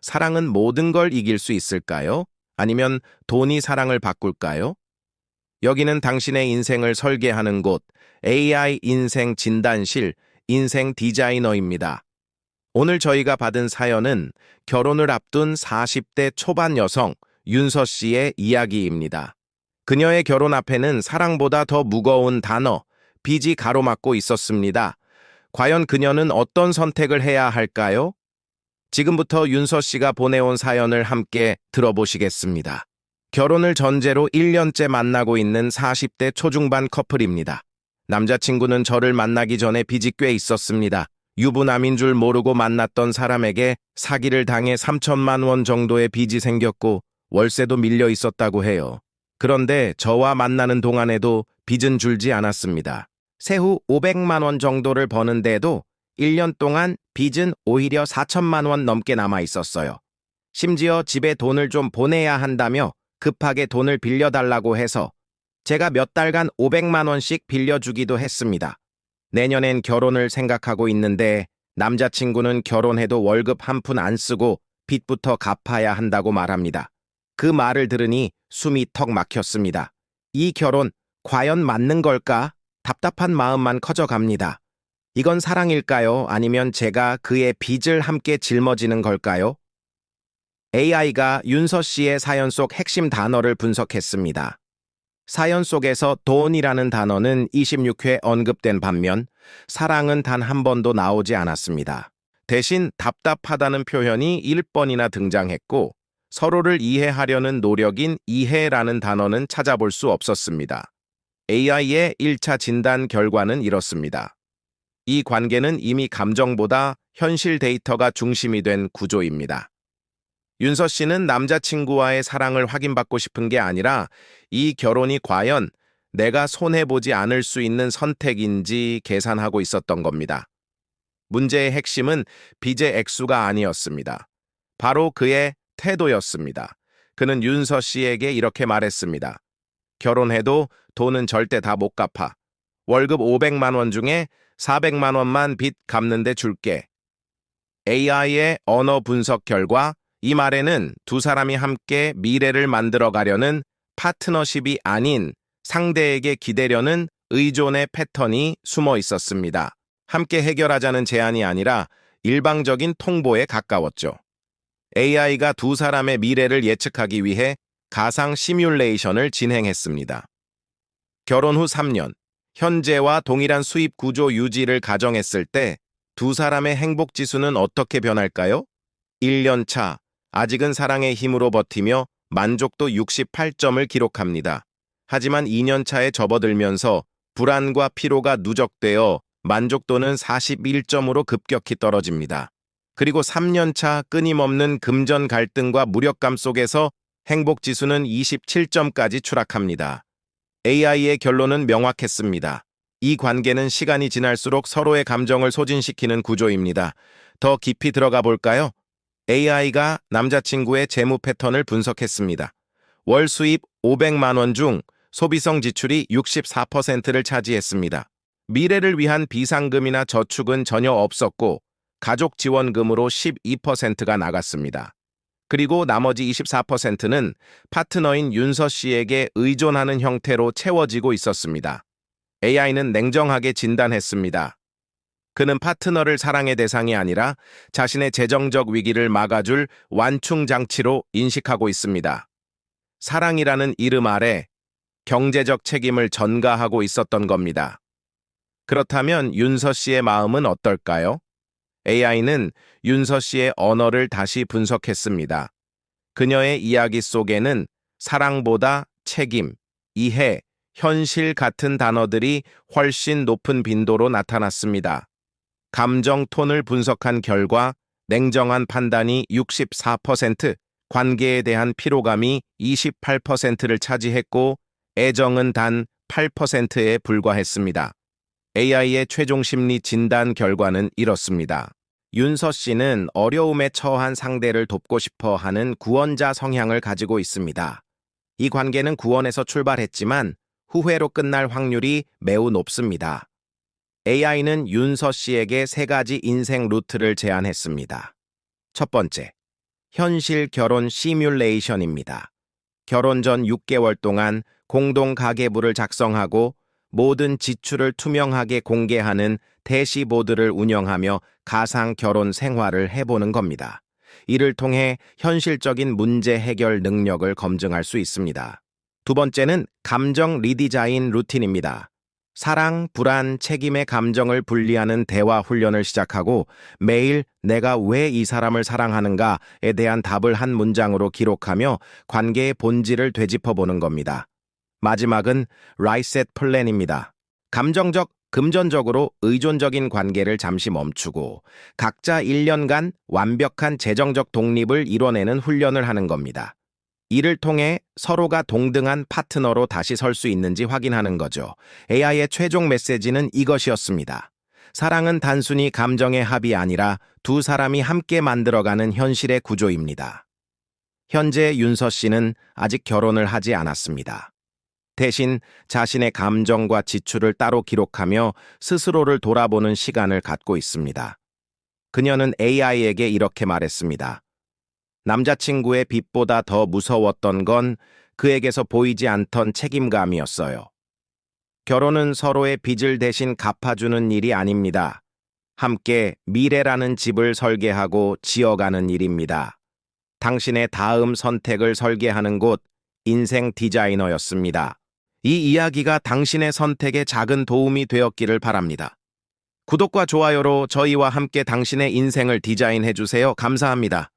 사랑은 모든 걸 이길 수 있을까요? 아니면 돈이 사랑을 바꿀까요? 여기는 당신의 인생을 설계하는 곳, AI 인생 진단실, 인생 디자이너입니다. 오늘 저희가 받은 사연은 결혼을 앞둔 40대 초반 여성 윤서 씨의 이야기입니다. 그녀의 결혼 앞에는 사랑보다 더 무거운 단어, 빚이 가로막고 있었습니다. 과연 그녀는 어떤 선택을 해야 할까요? 지금부터 윤서 씨가 보내온 사연을 함께 들어보시겠습니다. 결혼을 전제로 1년째 만나고 있는 40대 초중반 커플입니다. 남자친구는 저를 만나기 전에 빚이 꽤 있었습니다. 유부남인 줄 모르고 만났던 사람에게 사기를 당해 3천만 원 정도의 빚이 생겼고 월세도 밀려 있었다고 해요. 그런데 저와 만나는 동안에도 빚은 줄지 않았습니다. 세후 500만 원 정도를 버는데도 1년 동안 빚은 오히려 4천만 원 넘게 남아 있었어요. 심지어 집에 돈을 좀 보내야 한다며 급하게 돈을 빌려달라고 해서 제가 몇 달간 500만 원씩 빌려주기도 했습니다. 내년엔 결혼을 생각하고 있는데 남자친구는 결혼해도 월급 한 푼 안 쓰고 빚부터 갚아야 한다고 말합니다. 그 말을 들으니 숨이 턱 막혔습니다. 이 결혼 과연 맞는 걸까? 답답한 마음만 커져갑니다. 이건 사랑일까요? 아니면 제가 그의 빚을 함께 짊어지는 걸까요? AI가 윤서 씨의 사연 속 핵심 단어를 분석했습니다. 사연 속에서 돈이라는 단어는 26회 언급된 반면 사랑은 단 한 번도 나오지 않았습니다. 대신 답답하다는 표현이 1번이나 등장했고 서로를 이해하려는 노력인 이해라는 단어는 찾아볼 수 없었습니다. AI의 1차 진단 결과는 이렇습니다. 이 관계는 이미 감정보다 현실 데이터가 중심이 된 구조입니다. 윤서 씨는 남자친구와의 사랑을 확인받고 싶은 게 아니라 이 결혼이 과연 내가 손해보지 않을 수 있는 선택인지 계산하고 있었던 겁니다. 문제의 핵심은 빚의 액수가 아니었습니다. 바로 그의 태도였습니다. 그는 윤서 씨에게 이렇게 말했습니다. 결혼해도 돈은 절대 다 못 갚아. 월급 500만 원 중에 400만 원만 빚 갚는 데 줄게. AI의 언어 분석 결과 이 말에는 두 사람이 함께 미래를 만들어 가려는 파트너십이 아닌 상대에게 기대려는 의존의 패턴이 숨어 있었습니다. 함께 해결하자는 제안이 아니라 일방적인 통보에 가까웠죠. AI가 두 사람의 미래를 예측하기 위해 가상 시뮬레이션을 진행했습니다. 결혼 후 3년, 현재와 동일한 수입 구조 유지를 가정했을 때 두 사람의 행복 지수는 어떻게 변할까요? 1년 차, 아직은 사랑의 힘으로 버티며 만족도 68점을 기록합니다. 하지만 2년 차에 접어들면서 불안과 피로가 누적되어 만족도는 41점으로 급격히 떨어집니다. 그리고 3년 차 끊임없는 금전 갈등과 무력감 속에서 행복 지수는 27점까지 추락합니다. AI의 결론은 명확했습니다. 이 관계는 시간이 지날수록 서로의 감정을 소진시키는 구조입니다. 더 깊이 들어가 볼까요? AI가 남자친구의 재무 패턴을 분석했습니다. 월 수입 500만 원 중 소비성 지출이 64%를 차지했습니다. 미래를 위한 비상금이나 저축은 전혀 없었고 가족 지원금으로 12%가 나갔습니다. 그리고 나머지 24%는 파트너인 윤서 씨에게 의존하는 형태로 채워지고 있었습니다. AI는 냉정하게 진단했습니다. 그는 파트너를 사랑의 대상이 아니라 자신의 재정적 위기를 막아줄 완충 장치로 인식하고 있습니다. 사랑이라는 이름 아래 경제적 책임을 전가하고 있었던 겁니다. 그렇다면 윤서 씨의 마음은 어떨까요? AI는 윤서 씨의 언어를 다시 분석했습니다. 그녀의 이야기 속에는 사랑보다 책임, 이해, 현실 같은 단어들이 훨씬 높은 빈도로 나타났습니다. 감정 톤을 분석한 결과 냉정한 판단이 64%, 관계에 대한 피로감이 28%를 차지했고 애정은 단 8%에 불과했습니다. AI의 최종 심리 진단 결과는 이렇습니다. 윤서 씨는 어려움에 처한 상대를 돕고 싶어 하는 구원자 성향을 가지고 있습니다. 이 관계는 구원에서 출발했지만 후회로 끝날 확률이 매우 높습니다. AI는 윤서 씨에게 세 가지 인생 루트를 제안했습니다. 첫 번째, 현실 결혼 시뮬레이션입니다. 결혼 전 6개월 동안 공동 가계부를 작성하고 모든 지출을 투명하게 공개하는 대시보드를 운영하며 가상 결혼 생활을 해보는 겁니다. 이를 통해 현실적인 문제 해결 능력을 검증할 수 있습니다. 두 번째는 감정 리디자인 루틴입니다. 사랑, 불안, 책임의 감정을 분리하는 대화 훈련을 시작하고 매일 내가 왜 이 사람을 사랑하는가에 대한 답을 한 문장으로 기록하며 관계의 본질을 되짚어보는 겁니다. 마지막은 라이셋 플랜입니다. 감정적, 금전적으로 의존적인 관계를 잠시 멈추고 각자 1년간 완벽한 재정적 독립을 이뤄내는 훈련을 하는 겁니다. 이를 통해 서로가 동등한 파트너로 다시 설 수 있는지 확인하는 거죠. AI의 최종 메시지는 이것이었습니다. 사랑은 단순히 감정의 합이 아니라 두 사람이 함께 만들어가는 현실의 구조입니다. 현재 윤서 씨는 아직 결혼을 하지 않았습니다. 대신 자신의 감정과 지출을 따로 기록하며 스스로를 돌아보는 시간을 갖고 있습니다. 그녀는 AI에게 이렇게 말했습니다. 남자친구의 빚보다 더 무서웠던 건 그에게서 보이지 않던 책임감이었어요. 결혼은 서로의 빚을 대신 갚아주는 일이 아닙니다. 함께 미래라는 집을 설계하고 지어가는 일입니다. 당신의 다음 선택을 설계하는 곳 인생 디자이너였습니다. 이 이야기가 당신의 선택에 작은 도움이 되었기를 바랍니다. 구독과 좋아요로 저희와 함께 당신의 인생을 디자인해 주세요. 감사합니다.